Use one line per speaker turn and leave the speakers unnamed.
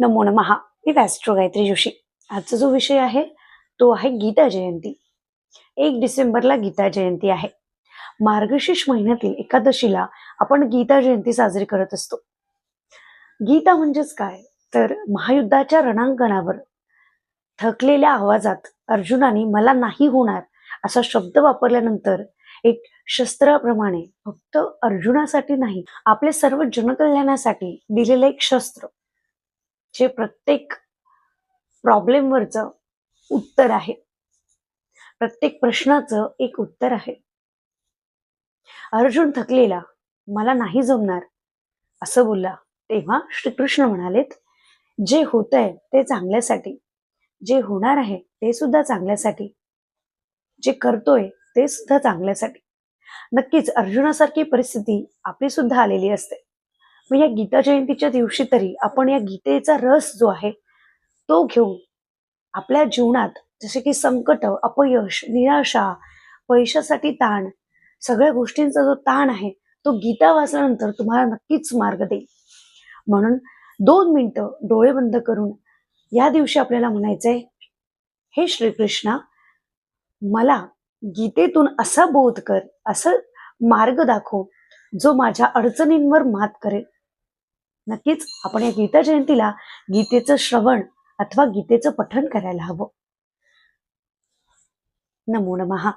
नमो नमहा मी वॅस्ट्रो गायत्री जोशी. आजचा जो विषय आहे तो आहे गीता जयंती. एक डिसेंबरला गीता जयंती आहे. मार्गशीर्ष महिन्यातील एकादशीला आपण गीता जयंती साजरी करत असतो. गीता म्हणजेच काय? तर महायुद्धाच्या रणांगणावर थकलेल्या आवाजात अर्जुनाने मला नाही होणार असा शब्द वापरल्यानंतर एक शस्त्राप्रमाणे फक्त अर्जुनासाठी नाही आपले सर्व जनकल्याणासाठी दिलेलं एक शस्त्र जे प्रत्येक प्रॉब्लेमवरचं उत्तर आहे. प्रत्येक प्रश्नाचं एक उत्तर आहे. अर्जुन थकलेला मला नाही जमणार. असं बोलला. तेव्हा श्रीकृष्ण म्हणालेत जे होत आहे ते चांगल्यासाठी जे होणार आहे ते सुद्धा चांगल्यासाठी जे करतोय ते सुद्धा चांगल्यासाठी. नक्कीच अर्जुनासारखी परिस्थिती आपली सुद्धा आलेली असते. मग या गीता जयंतीच्या दिवशी तरी आपण या गीतेचा रस जो आहे तो घेऊन आपल्या जीवनात जसे की संकट अपयश निराशा पैशासाठी ताण सगळ्या गोष्टींचा जो ताण आहे तो गीता वाचल्यानंतर तुम्हाला नक्कीच मार्ग देईल. म्हणून दोन मिनटं डोळे बंद करून या दिवशी आपल्याला म्हणायचंय हे श्रीकृष्णा मला गीतेतून असा बोध कर असं मार्ग दाखव जो माझ्या अडचणींवर मात करेल. नक्कीच आपण या गीता जयंतीला गीतेचं श्रवण अथवा गीतेचं पठण करायला हवं. नमो नमहा